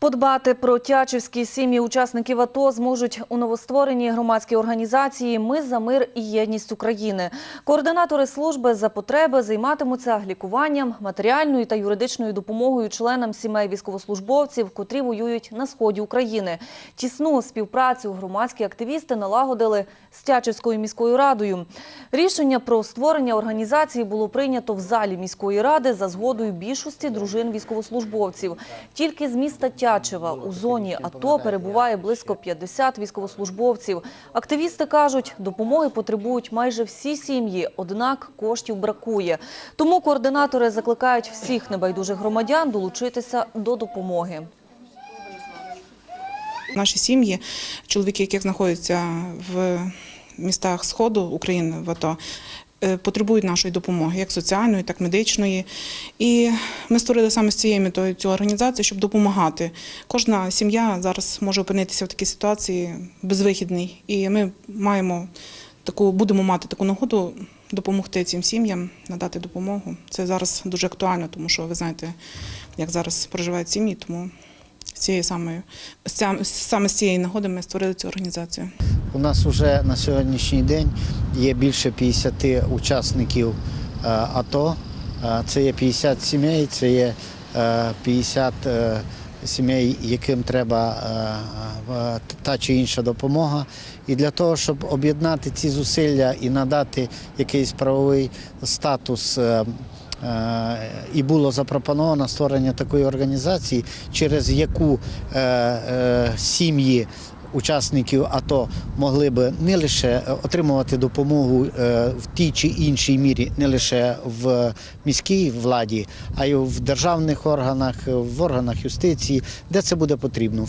Подбати про тячівські сім'ї учасників АТО зможуть у новоствореній громадській організації «Ми за мир і єдність України». Координатори служби за потреби займатимуться лікуванням, матеріальною та юридичною допомогою членам сімей військовослужбовців, котрі воюють на сході України. Тісну співпрацю громадські активісти налагодили з Тячівською міською радою. Рішення про створення організації було прийнято в залі міської ради за згодою більшості дружин військовослужбовців. Тільки з міста Тячева у зоні АТО перебуває близько 50 військовослужбовців. Активісти кажуть, допомоги потребують майже всі сім'ї, однак коштів бракує. Тому координатори закликають всіх небайдужих громадян долучитися до допомоги. Наші сім'ї, чоловіки, які знаходяться в містах Сходу України в АТО, потребують нашої допомоги, як соціальної, так і медичної. І ми створили саме з цією метою цю організацію, щоб допомагати. Кожна сім'я зараз може опинитися в такій ситуації безвихідній. І ми маємо таку, будемо мати таку нагоду допомогти цим сім'ям, надати допомогу. Це зараз дуже актуально, тому що ви знаєте, як зараз проживають сім'ї, тому з цієї самої саме з цієї нагоди ми створили цю організацію. У нас вже на сьогоднішній день є більше 50 учасників е, АТО. Е, Це є 50 сімей, це є е, 50 е, сімей, яким треба та чи інша допомога. І для того, щоб об'єднати ці зусилля і надати якийсь правовий статус. І було запропоновано створення такої організації, через яку сім'ї учасників АТО могли би не лише отримувати допомогу е, в тій чи іншій мірі, не лише в міській владі, а й в державних органах, в органах юстиції, де це буде потрібно.